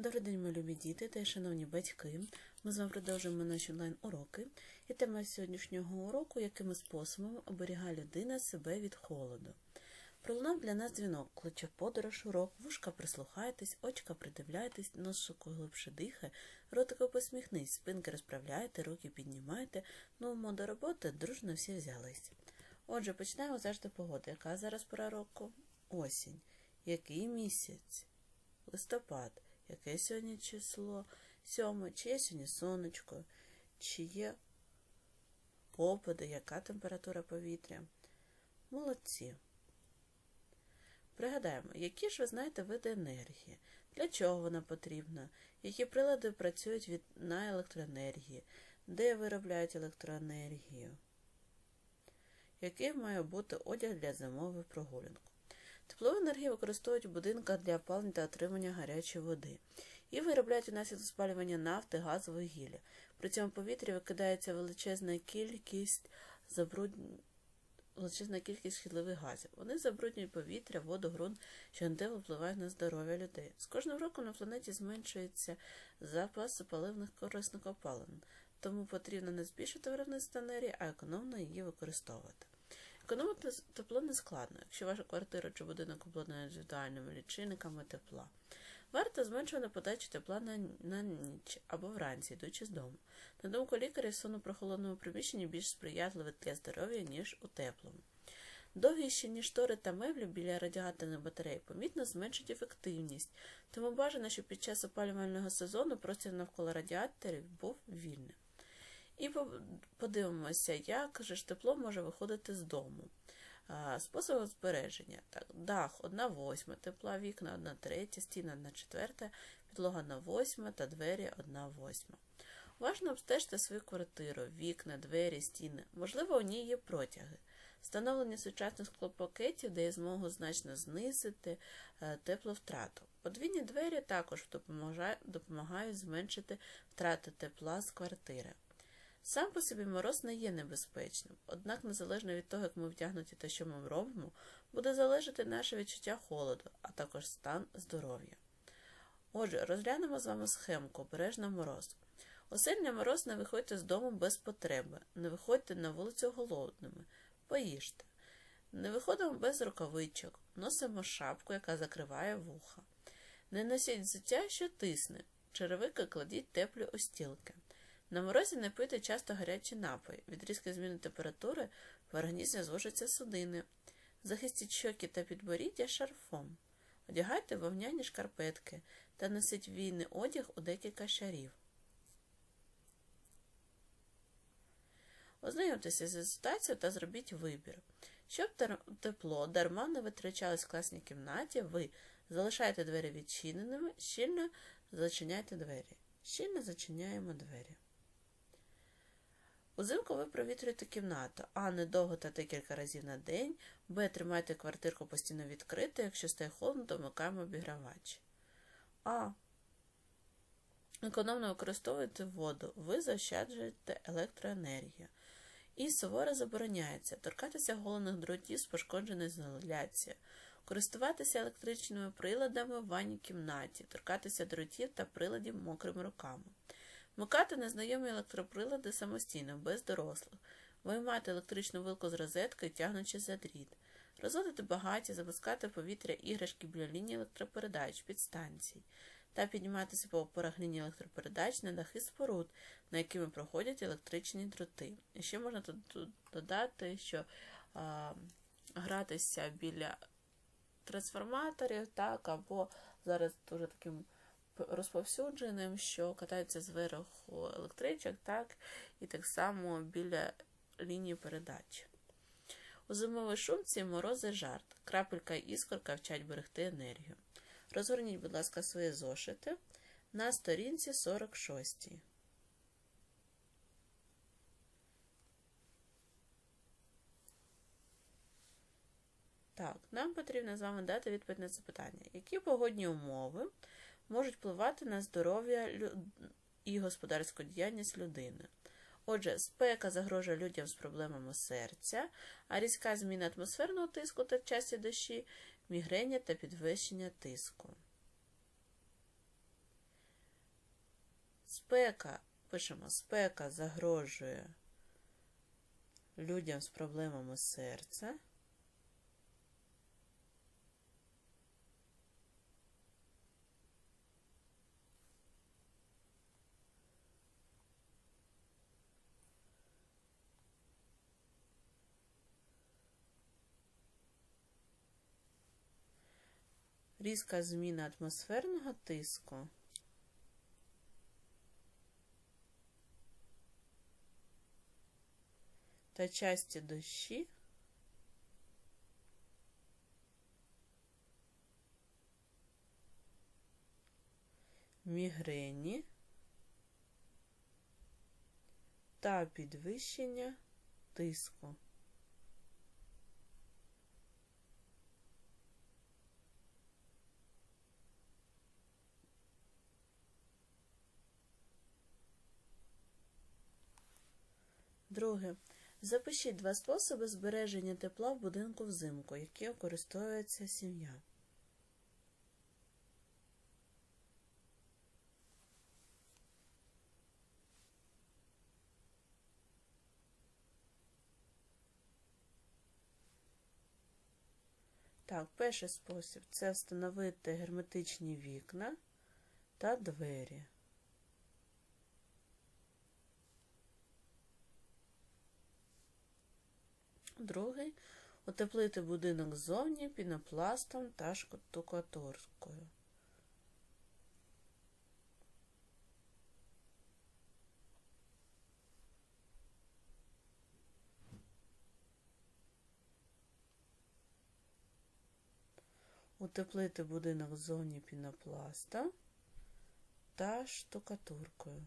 Добрий день, мої любі діти та шановні батьки. Ми з вами продовжуємо наші онлайн-уроки. І тема сьогоднішнього уроку, якими способами оберігає людина себе від холоду. Пролунав для нас дзвінок, кличе подорож урок, вушка прислухайтесь, очка придивляйтесь, нос носику глибше дихає, ротику посміхнись, спинки розправляйте, руки піднімайте, ну, до роботи дружно всі взялись. Отже, починаємо завжди погоди. Яка зараз пора року? Осінь. Який місяць? Листопад. Яке сьогодні число? Сьоме, чи є сьогодні сонечко, чи є опади, яка температура повітря? Молодці. Пригадаємо, які ж ви знаєте види енергії, для чого вона потрібна, які прилади працюють від, на електроенергії, де виробляють електроенергію, який має бути одяг для зимової прогулянки. Теплову енергію використовують в будинках для опалення та отримання гарячої води. І виробляють внаслідок спалювання нафти, газу, вугілля. При цьому повітрі викидається величезна кількість забруд... величезна кількість шкідливих газів. Вони забруднюють повітря, воду, ґрунт, що негативно впливають на здоров'я людей. З кожним роком на планеті зменшується запас паливних корисних опалин, тому потрібно не збільшити виробництво енергії, а економно її використовувати. Економити тепло не складно, якщо ваша квартира чи будинок обладнаний індивідуальними лічильниками тепла. Варто зменшувати подачу тепла на, на ніч або вранці, йдучи з дому. На думку лікаря, сон у прохолодному приміщенні більш сприятливий для здоров'я, ніж у теплому. Довгі щільні штори та меблі біля радіаторних батарей помітно зменшать ефективність, тому бажано, щоб під час опалювального сезону простір навколо радіаторів був вільним. І подивимося, як же ж тепло може виходити з дому. Способи збереження. Так, Дах 1 восьма, тепла вікна 1 третя, стіна 1 четверта, підлога 1 восьма та двері 1 восьма. Важно обстежити свою квартиру, вікна, двері, стіни. Можливо, у ній є протяги. Встановлення сучасних склопакетів дає змогу значно знизити е, тепловтрату. Подвійні двері також допомагають зменшити втрати тепла з квартири. Сам по собі мороз не є небезпечним, однак, незалежно від того, як ми вдягнуті та що ми робимо, буде залежати наше відчуття холоду, а також стан здоров'я. Отже, розглянемо з вами схемку обережно мороз. У сильний мороз не виходьте з дому без потреби, не виходьте на вулицю голодними, поїжте. Не виходимо без рукавичок, носимо шапку, яка закриває вуха. Не носіть взуття, що тисне, черевики кладіть теплі остілки. На морозі не пийте часто гарячі напої. Від різкої зміни температури в організмі звужаться судини. Захистіть щоки та підборіддя шарфом. Одягайте вовняні шкарпетки та носіть війний одяг у декілька шарів. Ознайомтеся зі ситуацією та зробіть вибір. Щоб тепло дарма не витрачалось в класній кімнаті, ви залишаєте двері відчиненими, щільно зачиняйте двері. Щільно зачиняємо двері. Узимку ви провітрюєте кімнату, а не довго та декілька разів на день, б. Тримайте квартирку постійно відкритою, якщо стає холодно, то вмикаємо обігравач. А. Економно використовуєте воду, ви заощаджуєте електроенергію. І суворо забороняється торкатися голених дротів з пошкодженою ізоляцією, користуватися електричними приладами в ванній кімнаті, торкатися дротів та приладів мокрими руками. Вмикати незнайомі електроприлади самостійно, без дорослих, виймати електричну вилку з розетки, тягнучи за дріт, розводити багаття, запускати повітря іграшки біля лінії електропередач, підстанцій, та підніматися по опорах лінії електропередач на дахи споруд, на якими проходять електричні дроти. І ще можна тут додати, що а, гратися біля трансформаторів, так, або зараз дуже таким розповсюдженим, що катаються зверху електричок, так, і так само біля лінії передач. У зимовій шумці морози жарт, крапелька і іскорка вчать берегти енергію. Розгорніть, будь ласка, свої зошити на сторінці 46. Так, нам потрібно з вами дати відповідь на це питання. Які погодні умови можуть впливати на здоров'я і господарську діяльність людини. Отже, спека загрожує людям з проблемами серця, а різка зміна атмосферного тиску та часті дощі, мігрення та підвищення тиску. спека, пишемо, спека загрожує людям з проблемами серця. Різка зміна атмосферного тиску. Та часті дощі мігрені та підвищення тиску. Друге. Запишіть два способи збереження тепла в будинку взимку, які використовується сім'я. Так, перший спосіб це встановити герметичні вікна та двері. Другий утеплити будинок ззовні пінопластом та штукатуркою. Утеплити будинок ззовні пінопласта та штукатуркою.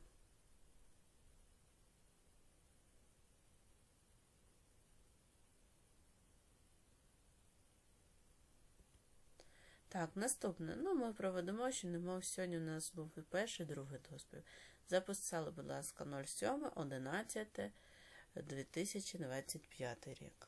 Так, наступне. Ну, ми проведемо, що немов сьогодні у нас був і перший, і другий доспів. Записали, будь ласка, 07, 11, 2025 рік.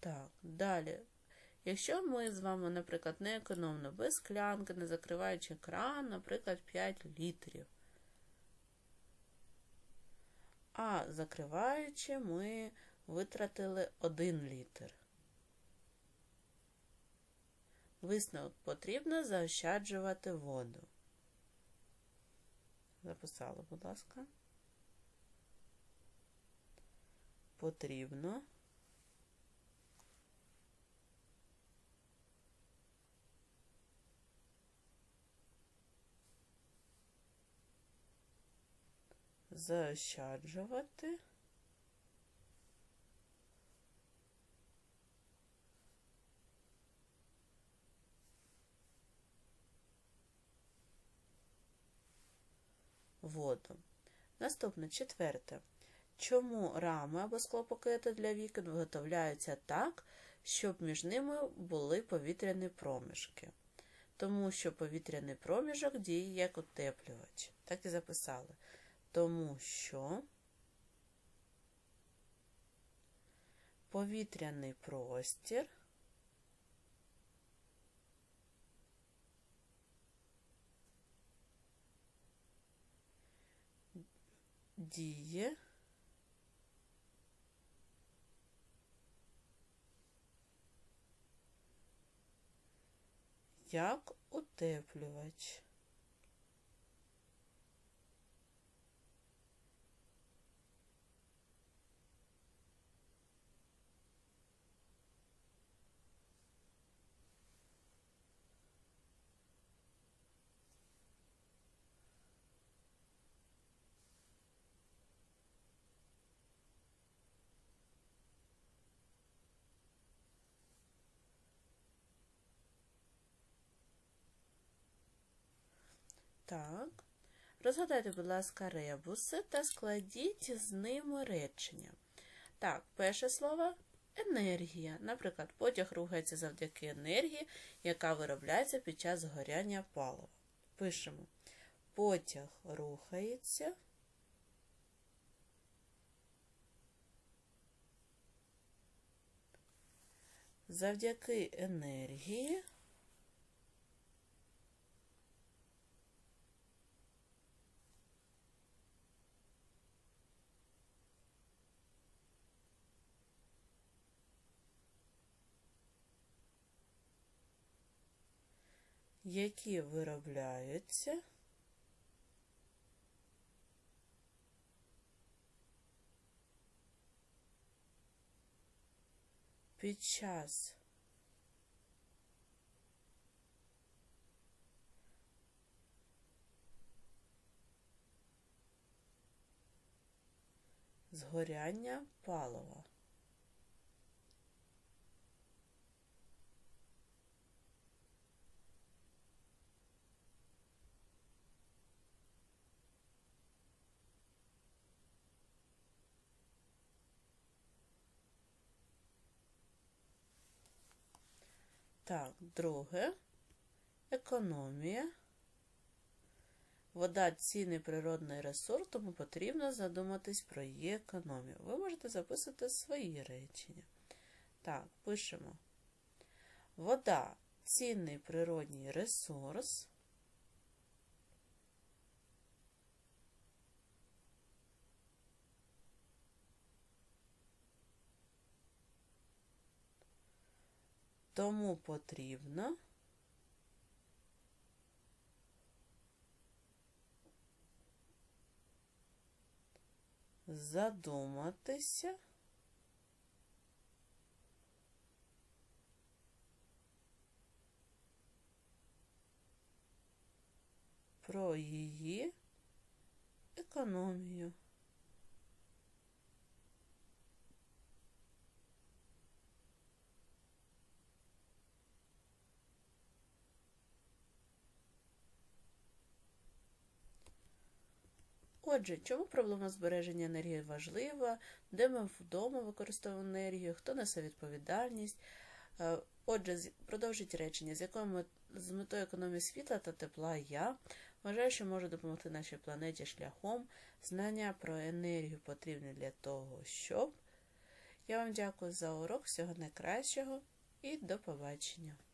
Так, далі. Якщо ми з вами, наприклад, не економно, без склянки, не закриваючи кран, наприклад, 5 літрів. А закриваючи, ми витратили 1 літр. Висновок потрібно заощаджувати воду. Записали, будь ласка. Потрібно. Заощаджувати. Воду. Наступне четверте. Чому рами або склопакети для вікон виготовляються так, щоб між ними були повітряні проміжки? Тому що повітряний проміжок діє як утеплювач. Так і записали тому що повітряний простір діє як утеплювач. Так. Розгадайте, будь ласка, ребуси та складіть з ними речення. Так, перше слово енергія. Наприклад, потяг рухається завдяки енергії, яка виробляється під час згоряння палива. Пишемо. Потяг рухається. Завдяки енергії які виробляються під час згоряння палива. Так, друге економія. Вода цінний природний ресурс, тому потрібно задуматись про її економію. Ви можете записати свої речення. Так, пишемо. Вода цінний природній ресурс. Тому потрібно задуматися про її економію. Отже, чому проблема збереження енергії важлива, де ми вдома використовуємо енергію, хто несе відповідальність? Е, отже, продовжіть речення, з якою з метою економії світла та тепла я вважаю, що можу допомогти нашій планеті шляхом знання про енергію потрібне для того, щоб. Я вам дякую за урок, всього найкращого і до побачення!